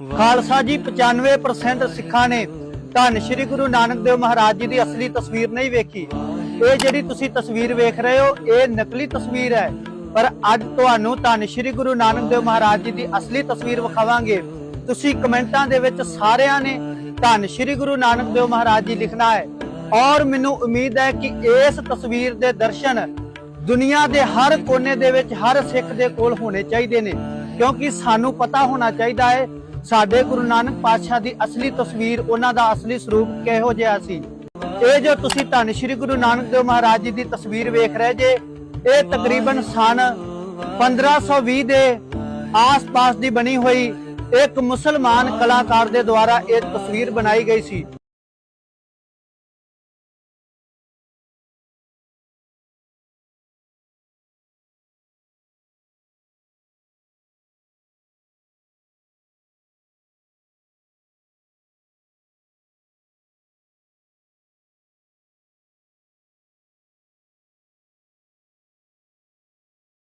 ਖਾਲਸਾ ਜੀ 95% ਸਿੱਖਾਂ ਨੇ ਧੰਨ ਸ਼੍ਰੀ ਗੁਰੂ ਨਾਨਕ ਦੇਵ ਮਹਾਰਾਜ ਜੀ ਦੀ ਅਸਲੀ ਤਸਵੀਰ ਨਹੀਂ ਵੇਖੀ। ਇਹ ਜਿਹੜੀ ਤੁਸੀਂ ਤਸਵੀਰ ਵੇਖ ਰਹੇ ਹੋ, ਇਹ ਨਕਲੀ ਤਸਵੀਰ ਹੈ। ਪਰ ਅੱਜ ਤੁਹਾਨੂੰ ਧੰਨ ਸ਼੍ਰੀ ਗੁਰੂ ਨਾਨਕ ਦੇਵ ਮਹਾਰਾਜ ਜੀ ਦੀ ਅਸਲੀ ਤਸਵੀਰ ਵਿਖਾਵਾਂਗੇ। ਤੁਸੀਂ ਕਮੈਂਟਾਂ ਦੇ ਵਿੱਚ ਸਾਰਿਆਂ ਨੇ ਧੰਨ ਸ਼੍ਰੀ ਗੁਰੂ ਨਾਨਕ ਦੇਵ ਮਹਾਰਾਜ ਜੀ ਲਿਖਣਾ ਹੈ। ਔਰ ਮੈਨੂੰ ਉਮੀਦ ਹੈ ਕਿ ਇਸ ਤਸਵੀਰ ਦੇ ਦਰਸ਼ਨ ਦੁਨੀਆ ਦੇ ਹਰ ਕੋਨੇ ਦੇ ਵਿੱਚ ਹਰ ਸਿੱਖ ਦੇ ਕੋਲ ਹੋਣੇ ਚਾਹੀਦੇ ਨੇ। ਕਿਉਂਕਿ ਸਾਨੂੰ ਪਤਾ ਹੋਣਾ ਚਾਹੀਦਾ ਹੈ ਸਾਡੇ ਗੁਰੂ ਨਾਨਕ ਪਾਤਸ਼ਾਹ ਦੀ ਅਸਲੀ ਤਸਵੀਰ ਉਹਨਾਂ ਦਾ ਅਸਲੀ ਸਰੂਪ ਕਿਹੋ ਜਿਹਾ ਸੀ? ਇਹ ਜੋ ਤੁਸੀਂ ਧੰਨ ਸ਼੍ਰੀ ਗੁਰੂ ਨਾਨਕ ਦੇਵ ਮਹਾਰਾਜ ਜੀ ਦੀ ਤਸਵੀਰ ਵੇਖ ਰਹੇ ਜੇ, ਇਹ ਤਕਰੀਬਨ ਸਨ 1520 ਦੇ ਆਸ-ਪਾਸ ਦੀ ਬਣੀ ਹੋਈ ਇੱਕ ਮੁਸਲਮਾਨ ਕਲਾਕਾਰ ਦੇ ਦੁਆਰਾ ਇਹ ਤਸਵੀਰ ਬਣਾਈ ਗਈ ਸੀ।